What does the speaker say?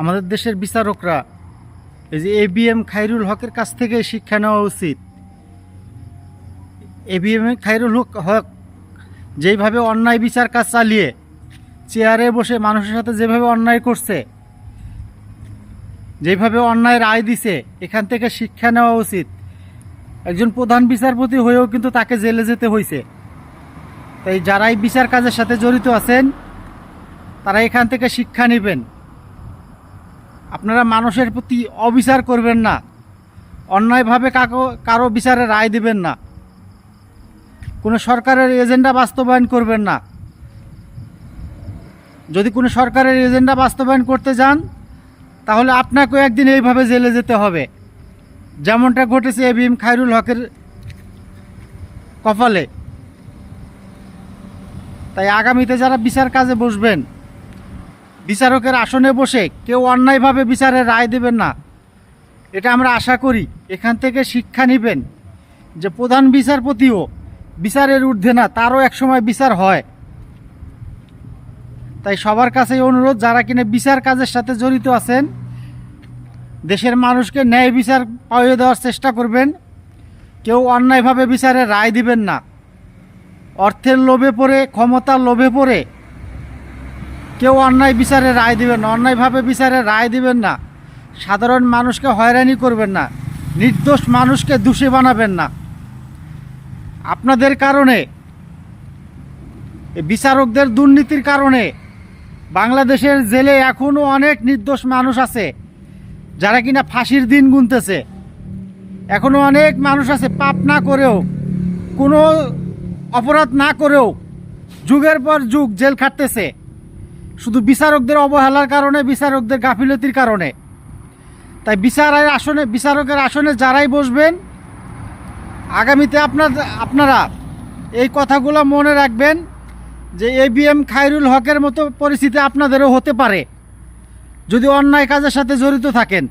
আমাদের দেশের বিচারকরা এই যে এবিএম খাইরুল হকের কাছ থেকে শিক্ষা নেওয়া উচিত। এবিএম খাইরুল হক হক যেইভাবে অন্যায় বিচার কাজ চালিয়ে চেয়ারে বসে মানুষের সাথে যেভাবে অন্যায় করছে, যেভাবে অন্যায় রায় দিছে, এখান থেকে শিক্ষা নেওয়া উচিত। একজন প্রধান বিচারপতি হয়েও কিন্তু তাকে জেলে যেতে হয়েছে তাই যারাই বিচার কাজের সাথে জড়িত আছেন, তারা এখান থেকে শিক্ষা নেবেন। আপনারা মানুষের প্রতি অবিচার করবেন না। অন্যায়ভাবে কাকো, কারও বিচারে রায় দেবেন না। কোনো সরকারের এজেন্ডা বাস্তবায়ন করবেন না। যদি কোনো সরকারের এজেন্ডা বাস্তবায়ন করতে যান, তাহলে আপনাকেও একদিন এইভাবে জেলে যেতে হবে। যেমনটা ঘটেছে এবিএম খায়রুল হকের কপালে। তাই আগামীতে যারা বিচার কাজে বসবেন বিচারকের আসনে বসে কেউ অন্যায়ভাবে বিচারের রায় দেবেন না। এটা আমরা আশা করি। এখান থেকে শিক্ষা নেবেন যে প্রধান বিচারপতিও বিচারের ঊর্ধ্বে না, তারও একসময় বিচার হয়। তাই সবার কাছেই অনুরোধ, যারা কিনা বিচার কাজের সাথে জড়িত আছেন, দেশের মানুষকে ন্যায় বিচার পাইয়ে দেওয়ার চেষ্টা করবেন। কেউ অন্যায়ভাবে বিচারের রায় দিবেন না। অর্থের লোভে পড়ে, ক্ষমতার লোভে পড়ে কেউ অন্যায় বিচারে রায় দিবেন না, অন্যায়ভাবে বিচারে রায় দিবেন না। সাধারণ মানুষকে হয়রানি করবেন না, নির্দোষ মানুষকে দোষী বানাবেন না। আপনাদের কারণে বিচারকদের দুর্নীতির কারণে বাংলাদেশের জেলে এখনও অনেক নির্দোষ মানুষ আছে, যারা কিনা ফাঁসির দিন গুনতেছে। এখনও অনেক মানুষ আছে পাপ না করেও, কোনো অপরাধ না করেও যুগের পর যুগ জেল খাটতেছে। শুধু বিচারকদের অবহেলার কারণে, বিচারকদের গাফিলতির কারণে। তাই বিচারের আসনে, বিচারকের আসনে যারাই বসবেন, আগামীতে আপনার, আপনারা এই কথাগুলো মনে রাখবেন যে এ বি এম খায়রুল হকের মতো পরিস্থিতি আপনাদেরও হতে পারে। যদি অন্যায় কাজের সাথে জড়িত থাকেন।